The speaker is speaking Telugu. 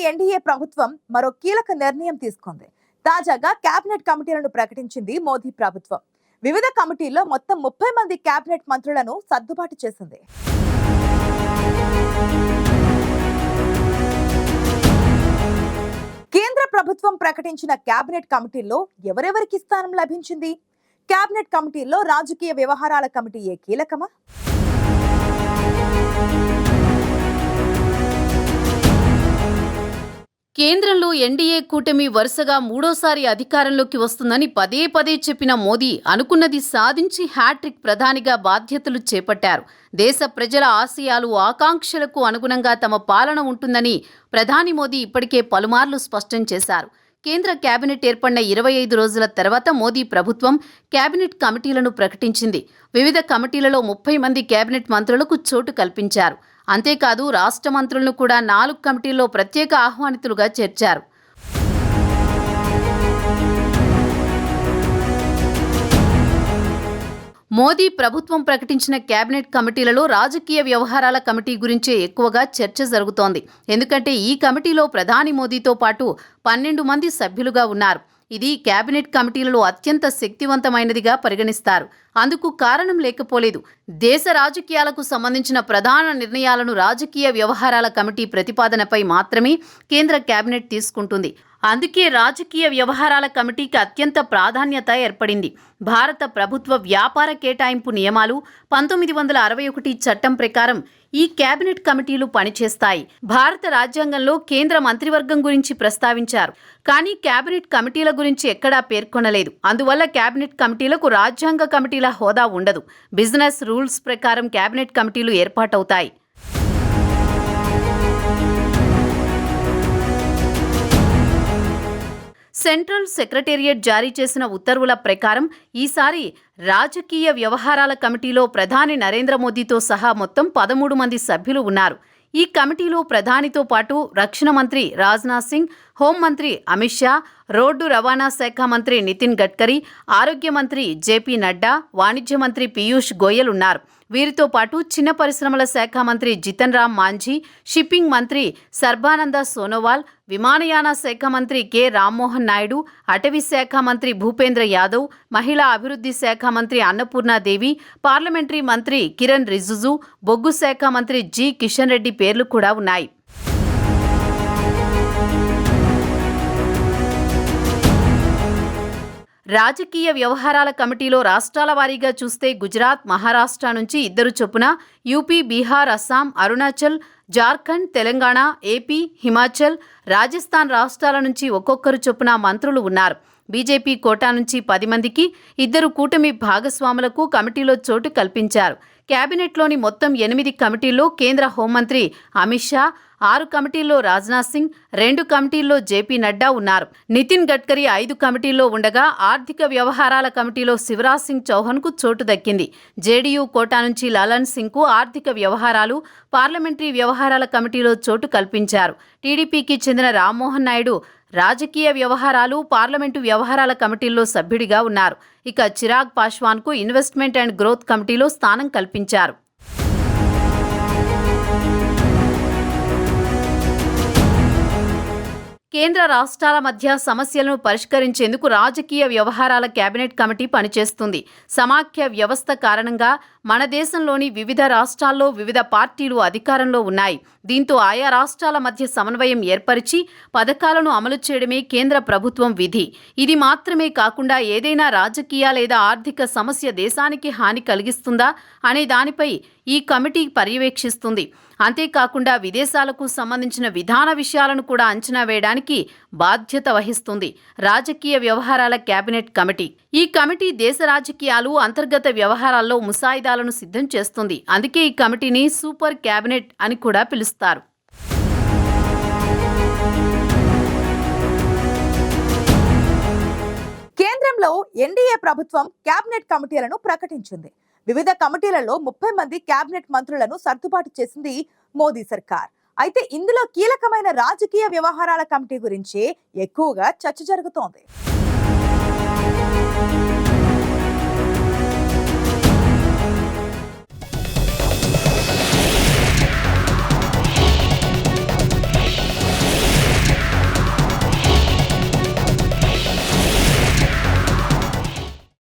ఎన్డీఏ ప్రభుత్వం మరో కీలక నిర్ణయం తీసుకుంది. తాజాగా కేబినెట్ కమిటీలను ప్రకటించింది మోదీ ప్రభుత్వం. వివిధ కమిటీల్లో మొత్తం ముప్పై మంది కేబినెట్ మంత్రులను సర్దుబాటు చేసింది. కేంద్ర ప్రభుత్వం ప్రకటించిన కేబినెట్ కమిటీల్లో ఎవరెవరికి స్థానం లభించింది? కేబినెట్ కమిటీల్లో రాజకీయ వ్యవహారాల కమిటీ ఏ కీలకమా? కేంద్రంలో ఎన్డీఏ కూటమి వరుసగా మూడోసారి అధికారంలోకి వస్తుందని పదే పదే చెప్పిన మోదీ అనుకున్నది సాధించి హ్యాట్రిక్ ప్రధానిగా బాధ్యతలు చేపట్టారు. దేశ ప్రజల ఆశయాలు ఆకాంక్షలకు అనుగుణంగా తమ పాలన ఉంటుందని ప్రధాని మోదీ ఇప్పటికే పలుమార్లు స్పష్టం చేశారు. కేంద్ర కేబినెట్ ఏర్పడిన ఇరవై ఐదు రోజుల తర్వాత మోదీ ప్రభుత్వం కేబినెట్ కమిటీలను ప్రకటించింది. వివిధ కమిటీలలో ముప్పై మంది కేబినెట్ మంత్రులకు చోటు కల్పించారు. అంతేకాదు రాష్ట్ర మంత్రులను కూడా నాలుగు కమిటీల్లో ప్రత్యేక ఆహ్వానితులుగా చేర్చారు. మోదీ ప్రభుత్వం ప్రకటించిన కేబినెట్ కమిటీలలో రాజకీయ వ్యవహారాల కమిటీ గురించే ఎక్కువగా చర్చ జరుగుతోంది. ఎందుకంటే ఈ కమిటీలో ప్రధాని మోదీతో పాటు పన్నెండు మంది సభ్యులుగా ఉన్నారు. ఇది కేబినెట్ కమిటీలలో అత్యంత శక్తివంతమైనదిగా పరిగణిస్తారు. అందుకు కారణం లేకపోలేదు. దేశ రాజకీయాలకు సంబంధించిన ప్రధాన నిర్ణయాలను రాజకీయ వ్యవహారాల కమిటీ ప్రతిపాదనపై మాత్రమే కేంద్ర కేబినెట్ తీసుకుంటుంది. అందుకే రాజకీయ వ్యవహారాల కమిటీకి అత్యంత ప్రాధాన్యత ఏర్పడింది. భారత ప్రభుత్వ వ్యాపార కేటాయింపు నియమాలు పంతొమ్మిది వందల అరవై ఒకటి చట్టం ప్రకారం ఈ కేబినెట్ కమిటీలు పనిచేస్తాయి. భారత రాజ్యాంగంలో కేంద్ర మంత్రివర్గం గురించి ప్రస్తావించారు. కానీ కేబినెట్ కమిటీల గురించి ఎక్కడా పేర్కొనలేదు. అందువల్ల కేబినెట్ కమిటీలకు రాజ్యాంగ కమిటీల హోదా ఉండదు. బిజినెస్ రూల్స్ ప్రకారం కేబినెట్ కమిటీలు ఏర్పాటవుతాయి. సెంట్రల్ సెక్రటేరియట్ జారీ చేసిన ఉత్తర్వుల ప్రకారం ఈసారి రాజకీయ వ్యవహారాల కమిటీలో ప్రధాని నరేంద్ర మోదీతో సహా మొత్తం పదమూడు మంది సభ్యులు ఉన్నారు. ఈ కమిటీలో ప్రధానితో పాటు రక్షణ మంత్రి రాజ్నాథ్ సింగ్ హోంమంత్రి అమిత్ షా రోడ్డు రవాణా శాఖ మంత్రి నితిన్ గడ్కరీ ఆరోగ్య మంత్రి జేపీ నడ్డా వాణిజ్య మంత్రి పీయూష్ గోయల్ ఉన్నారు. వీరితో పాటు చిన్న పరిశ్రమల శాఖ మంత్రి జితన్ రామ్ మాంఝీ షిప్పింగ్ మంత్రి సర్బానంద సోనోవాల్ విమానయాన శాఖ మంత్రి కె రామ్మోహన్ నాయుడు అటవీ శాఖ మంత్రి భూపేంద్ర యాదవ్ మహిళా అభివృద్ధి శాఖ మంత్రి అన్నపూర్ణాదేవి పార్లమెంటరీ మంత్రి కిరణ్ రిజిజు బొగ్గు శాఖ మంత్రి జి కిషన్ రెడ్డి పేర్లు కూడా ఉన్నాయి. రాజకీయ వ్యవహారాల కమిటీలో రాష్ట్రాల వారీగా చూస్తే గుజరాత్ మహారాష్ట్ర నుంచి ఇద్దరు చొప్పున యూపీ బీహార్ అస్సాం అరుణాచల్ జార్ఖండ్ తెలంగాణ ఏపీ హిమాచల్ రాజస్థాన్ రాష్ట్రాల నుంచి ఒక్కొక్కరు చొప్పున మంత్రులు ఉన్నారు. బీజేపీ కోటా నుంచి పది మందికి ఇద్దరు కూటమి భాగస్వాములకు కమిటీలో చోటు కల్పించారు. కేబినెట్లోని మొత్తం ఎనిమిది కమిటీల్లో కేంద్ర హోంమంత్రి అమిత్ షా ఆరు కమిటీల్లో రాజ్నాథ్ సింగ్ రెండు కమిటీల్లో జేపీ నడ్డా ఉన్నారు. నితిన్ గడ్కరీ ఐదు కమిటీల్లో ఉండగా ఆర్థిక వ్యవహారాల కమిటీలో శివరాజ్ సింగ్ చౌహాన్కు చోటు దక్కింది. జేడీయూ కోటా నుంచి లలన్ సింగ్కు ఆర్థిక వ్యవహారాలు పార్లమెంటరీ వ్యవహారాల కమిటీలో చోటు కల్పించారు. టీడీపీకి చెందిన రామ్మోహన్ నాయుడు రాజకీయ వ్యవహారాలు పార్లమెంటు వ్యవహారాల కమిటీల్లో సభ్యుడిగా ఉన్నారు. ఇక చిరాగ్ పాశ్వాన్కు ఇన్వెస్ట్మెంట్ అండ్ గ్రోత్ కమిటీలో స్థానం కల్పించారు. కేంద్ర రాష్ట్రాల మధ్య సమస్యలను పరిష్కరించేందుకు రాజకీయ వ్యవహారాల కేబినెట్ కమిటీ పనిచేస్తుంది. సమాఖ్య వ్యవస్థ కారణంగా మన దేశంలోని వివిధ రాష్ట్రాల్లో వివిధ పార్టీలు అధికారంలో ఉన్నాయి. దీంతో ఆయా రాష్ట్రాల మధ్య సమన్వయం ఏర్పరిచి పథకాలను అమలు చేయడమే కేంద్ర ప్రభుత్వం విధి. ఇది మాత్రమే కాకుండా ఏదైనా రాజకీయ లేదా ఆర్థిక సమస్య దేశానికి హాని కలిగిస్తుందా అనే దానిపై ఈ కమిటీ పర్యవేక్షిస్తుంది. అంతేకాకుండా విదేశాలకు సంబంధించిన విధాన విషయాలను కూడా అంచనా వేయడానికి బాధ్యత వహిస్తుంది. రాజకీయ వ్యవహారాల కేబినెట్ కమిటీ. ఈ కమిటీ దేశ రాజకీయాలు అంతర్గత వ్యవహారాల్లో ముసాయిదాలను సిద్ధం చేస్తుంది. అందుకే ఈ కమిటీని సూపర్ కేబినెట్ అని కూడా పిలుస్తారు. కేంద్రంలో ఎన్డీఏ ప్రభుత్వం కేబినెట్ కమిటీలను ప్రకటించింది. వివిధ కమిటీలలో ముప్పై మంది కేబినెట్ మంత్రులను సర్దుబాటు చేసింది మోదీ సర్కార్. అయితే ఇందులో కీలకమైన రాజకీయ వ్యవహారాల కమిటీ గురించి ఎక్కువగా చర్చ జరుగుతోంది.